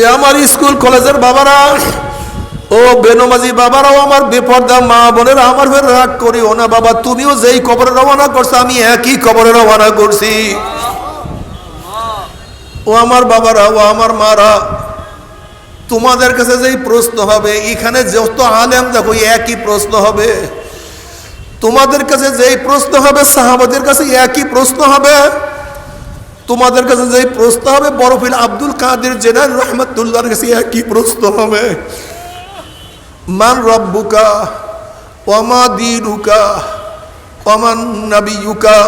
এ আমার স্কুল কলেজের বাবারা, ও বেনমাজি বাবারাও আমার বেপর্দা মা বোনেরা আমার ফের রাগ করিও না বাবা, তুমিও যেই কবরে রওনা করছ, আমি একই কবরে রওনা করছি। ও আমার বাবারা, ও আমার মারা, তোমাদের কাছে যেই প্রশ্ন হবে, এখানে যত আলেম দেখো, একই প্রশ্ন হবে। তোমাদের কাছে যেই প্রশ্ন হবে, সাহাবাদের কাছে একই প্রশ্ন হবে। তোমাদের কাছে যেই প্রশ্ন হবে, বরফিল আব্দুল কাদের জেনার রহমতুল্লাহর কাছে একই প্রশ্ন হবে। মান রব্বুকা ওমা দিনুকা ওমান নাবিয়ুকা।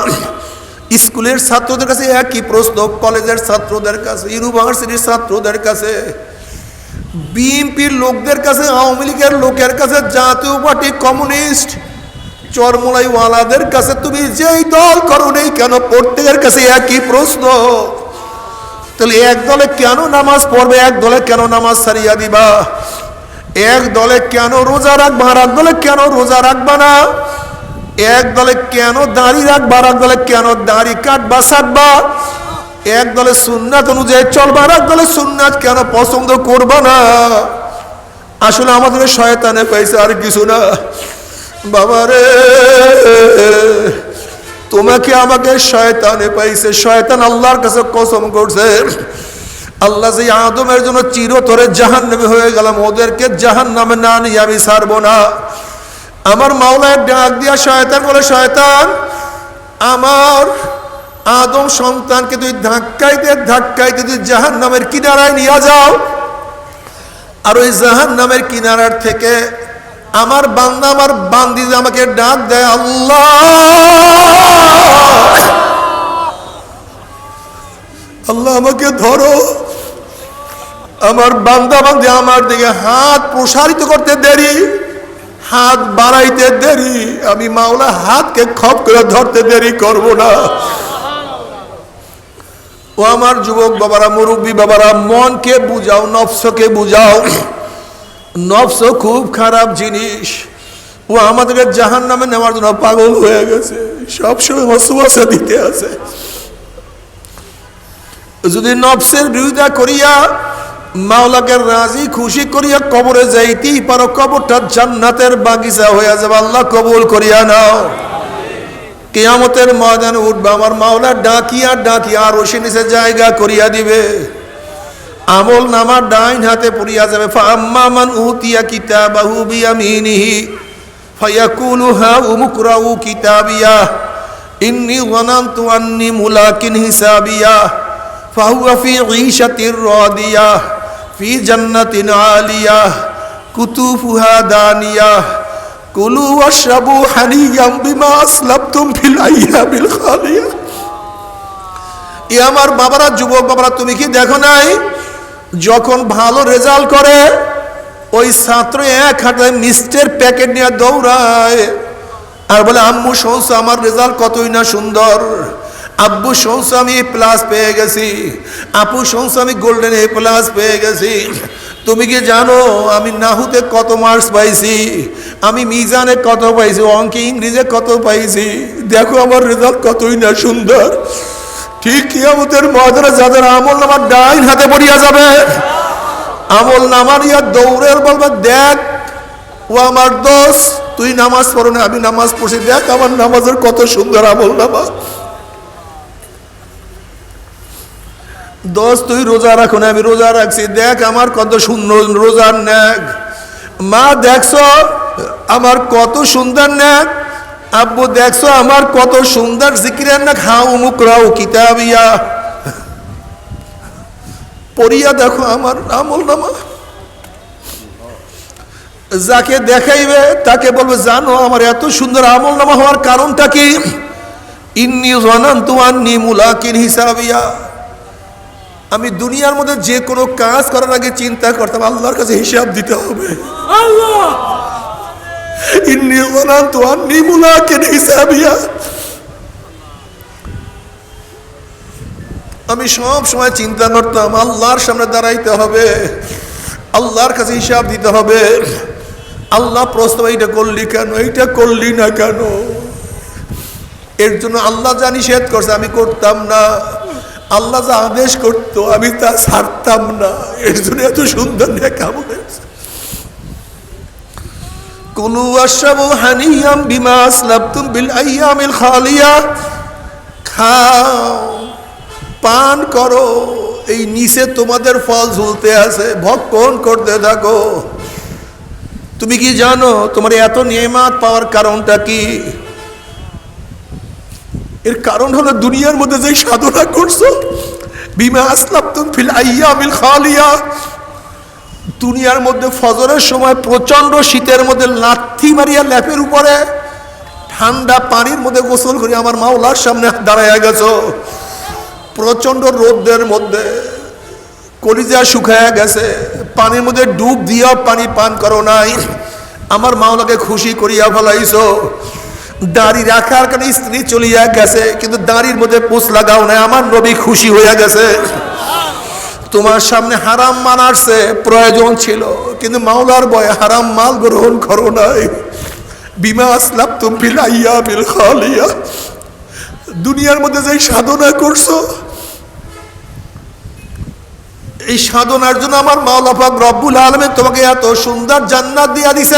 স্কুলের ছাত্রদের কাছে একই প্রশ্ন, কলেজের ছাত্রদের কাছে, ইউনিভার্সিটির ছাত্রদের কাছে। বিএনপির লোকদের কাছে, আওয়ামী লীগের লোকের কাছে, জাতীয় পার্টি কমিউনিস্ট চরমলাইওয়ালাদের কাছে তুমি যেই দল করো নেই কেন? প্রত্যেকের কাছে একই প্রশ্ন। তাহলে এক দলে কেন নামাজ পড়বে? এক দলে কেন নামাজ সারিয়া দিবা? এক দলে কেন রোজা রাখবা আর এক দলে কেন রোজা রাখবা না? এক দলে কেন দাড়ি রাখবা আর এক দলে কেন দাড়ি কাটবা সাটবা এক দলে সুন্নাত অনুযায়ী চলবা আর এক দলে সুন্নাত কেন পছন্দ করবা না? আসলে আমাদের শয়তানে পয়সা আর কিছু না। বাবারে তোমাকে আমাকে শয়তানে পাইছে। শয়তান আল্লাহর কাছে কসম করছে। আল্লাহ যে আদমের জন্য চিরতরে জাহান নামে হয়ে গেলাম, ওদেরকে জাহান নামে না নিয়ে আমি ছাড়বো না। আমার মাওলায় ডাক দিয়া শয়তান বলে, শয়তান, আমার আদম সন্তানকে তুই ধাক্কাইতে ধাক্কাইতে তুই জাহান নামের কিনারায় নিয়ে যাও। আর ওই জাহান নামের কিনারার থেকে আমার বান্দা আমার বান্দি যে আমাকে ডাক দেয়, আল্লাহ! আল্লাহ আমাকে ধরো। আমার বান্দা বান্দি আমার দিকে হাত প্রসারিত করতে দেরি, হাত বাড়াইতে দেরি, আমি মাওলা হাতকে খপ করে ধরতে দেরি করব না। ও আমার যুবক বাবারা, মুরব্বী বাবারা, মনকে বুঝাও, নফসকে বুঝাও। নফস খুব খারাপ জিনিস। ও আমাদেরকে জাহান নামে নেওয়ার জন্য পাগল হয়ে গেছে। সবসময় হসুয়াশা দিতে আছে। যদি নফসের বিরোধিতা করিয়া মাওলাকে রাজি, খুশি করিয়া কবরে যাইতেই পারো, কবরটা জান্নাতের বাগিচা হয়ে যাবে। আল্লাহ কবুল করিয়া নাও। কেয়ামতের ময়দানে উঠবে, আমার মাওলা ডাকিয়া ডাকিয়া আর ওসে নিচে জায়গা করিয়া দিবে। আমল নামা ডাইন হাতে পড়িয়া যাবে। ফাম্মা মান উতিয়া কিতাবাহু বিয়ামিনিহি, ফায়াকুলু হা উমুকরাউ কিতাবিয়া, ইন্নী যানানতু আন্নী মুলাকিন হিসাবিয়া, ফাহুয়া ফি ঈশাতির রাদিয়া, ফি জান্নাতিন আলিয়া, কুতুফুহা দানিয়া, কুলু ওয়াশরাবু হানিয়াম বিমা আসলাবতুম ফিল আইয়ামিল খালিয়া। এ আমার বাবারা, যুবক বাবারা, তুমি কি দেখো নাই? যখন ভালো রেজাল্ট করে, ওই ছাত্র এক হাতে মিষ্টের প্যাকেট নিয়ে দৌড়ায়। আর বলে, আম্মু, শুনছো, আমার রেজাল্ট কতই না সুন্দর? আব্বু, শুনছো, আমি প্লাস পেয়ে গেছি। আপু, শুনছো, আমি গোল্ডেন এ প্লাস পেয়ে গেছি। তুমি কি জানো, আমি নাহুতে কত মার্কস পাইছি? আমি মিজানে কত পাইছি? অঙ্কে ইংরেজে কত পাইছি? দেখো, আমার রেজাল্ট কতই না সুন্দর। ঠিক কিয়ামতের ময়দানে যাদের আমল নামার ডাইন হাতে পড়িয়া যাবে, আমল নামার ইয়া দৌড়ের বলবে দেখ, ও আমার দোষ, তুই নামাজ পড়ো না, আমি নামাজ পড়ছি, দেখ আমার নামাজের কত সুন্দর আমল নামাজ দোষ, তুই রোজা রাখো না, আমি রোজা রাখছি, দেখ আমার কত সুন্দর রোজার ন্যাক মা, দেখছ, আমার কত সুন্দর ন্যাক আব্বু, দেখছ আমার কত সুন্দর জিকিরের না খাও মুখ রাও, কিতাবিয়া। পড়িয়া দেখো আমার আমল নামা। যাকে দেখাইবে, তাকে বলবে, জানো, আমার এত সুন্দর আমল নামা হওয়ার কারণটা কি? ইন্নি জানান তোমার নিমুলাকিন হিসাবিয়া। আমি দুনিয়ার মধ্যে যে কোনো কাজ করার আগে চিন্তা করতাম, আল্লাহর কাছে হিসাব দিতে হবে। আমি সব সময় চিন্তা করতাম, আল্লাহর সামনে দাঁড়াইতে হবে, আল্লাহর কাছে হিসাব দিতে হবে। আল্লাহ প্রশ্ন এইটা করলি কেন? এইটা করলি না কেন? এর জন্য আল্লাহ যা নিষেধ করছে, আমি করতাম না। আল্লাহ যা আদেশ করতো, আমি তা ছাড়তাম না। এর জন্য এত সুন্দর নেকাম হয়েছে। কুলু আশরাবু হানিয়াম বিমা আসলাবতুম বিল আইয়ামিল খালিয়া। খাও, পান করো, এই নিচে তোমাদের ফল ঝুলতে আছে, ভক্ষণ করতে থাকো। তুমি কি জানো তোমার এত নিয়মাত পাওয়ার কারণটা কি? এর কারণ হলো দুনিয়ার মধ্যে যে সাধনা করছ, বিমা আসলাম তুমি ফিল আইয়ামিল খালিয়া। দুনিয়ার মধ্যে ফজরের সময় প্রচণ্ড শীতের মধ্যে লাথি মারিয়া ল্যাপের উপরে ঠান্ডা পানির মধ্যে গোসল করে আমার মাওলার সামনে দাঁড়াইয়া গেছ। প্রচণ্ড রোদের মধ্যে কলিজা শুকায়া গেছে। পানির মধ্যে ডুব দিয়া পানি পান করো নাই। আমার মাওলাকে খুশি করিয়া ফেলাইছো। দাড়ি রাখার কারণে স্ত্রী চলিয়া গেছে, কিন্তু দাড়ির মধ্যে পোষ লাগাও নাই। আমার নবী খুশি হইয়া গেছে। তোমার সামনে হারাম মানারছে প্রয়োজন ছিল। কিন্তু মাওলার বয়ে হারাম মাল গ্রহণ করো নাই। বিমা আসলাম তুমি লাইয়া বিল খালিয়া। দুনিয়ার মধ্যে যে সাধনা করছ, এই সাধনার জন্য আমার মাওলা পাক রব্বুল আলমে তোমাকে এত সুন্দর জান্নাত দিয়া দিছে।